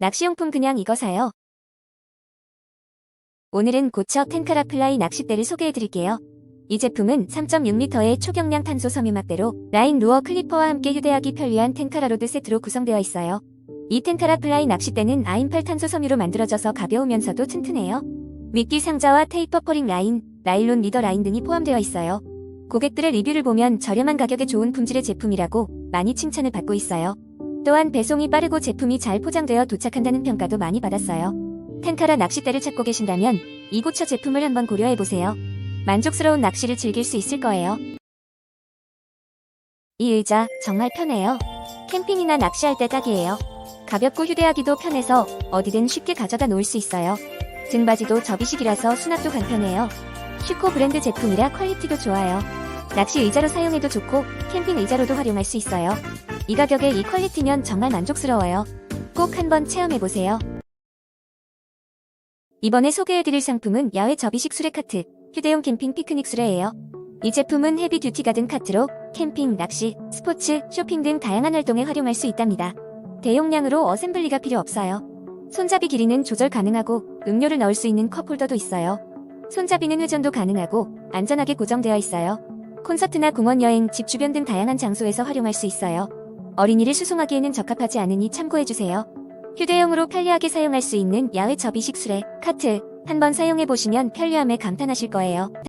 낚시용품 그냥 이거 사요. 오늘은 고척 텐카라 플라이 낚싯대를 소개해드릴게요. 이 제품은 3.6m의 초경량 탄소 섬유막대로 라인 루어 클리퍼와 함께 휴대하기 편리한 텐카라 로드 세트로 구성되어 있어요. 이 텐카라 플라이 낚싯대는 아인팔 탄소 섬유로 만들어져서 가벼우면서도 튼튼해요. 미끼 상자와 테이퍼 퍼링 라인, 나일론 리더 라인 등이 포함되어 있어요. 고객들의 리뷰를 보면 저렴한 가격에 좋은 품질의 제품이라고 많이 칭찬을 받고 있어요. 또한 배송이 빠르고 제품이 잘 포장되어 도착한다는 평가도 많이 받았어요. 텐카라 낚싯대를 찾고 계신다면 이고처 제품을 한번 고려해보세요. 만족스러운 낚시를 즐길 수 있을 거예요. 이 의자 정말 편해요. 캠핑이나 낚시할 때 딱이에요. 가볍고 휴대하기도 편해서 어디든 쉽게 가져다 놓을 수 있어요. 등받이도 접이식이라서 수납도 간편해요. 슈코 브랜드 제품이라 퀄리티도 좋아요. 낚시 의자로 사용해도 좋고 캠핑 의자로도 활용할 수 있어요. 이 가격에 이 퀄리티면 정말 만족스러워요. 꼭 한번 체험해보세요. 이번에 소개해드릴 상품은 야외 접이식 수레 카트, 휴대용 캠핑 피크닉 수레예요. 이 제품은 헤비 듀티 가든 카트로 캠핑, 낚시, 스포츠, 쇼핑 등 다양한 활동에 활용할 수 있답니다. 대용량으로 어셈블리가 필요 없어요. 손잡이 길이는 조절 가능하고 음료를 넣을 수 있는 컵 홀더도 있어요. 손잡이는 회전도 가능하고 안전하게 고정되어 있어요. 콘서트나 공원 여행, 집 주변 등 다양한 장소에서 활용할 수 있어요. 어린이를 수송하기에는 적합하지 않으니 참고해주세요. 휴대용으로 편리하게 사용할 수 있는 야외 접이식 수레, 카트, 한번 사용해보시면 편리함에 감탄하실 거예요.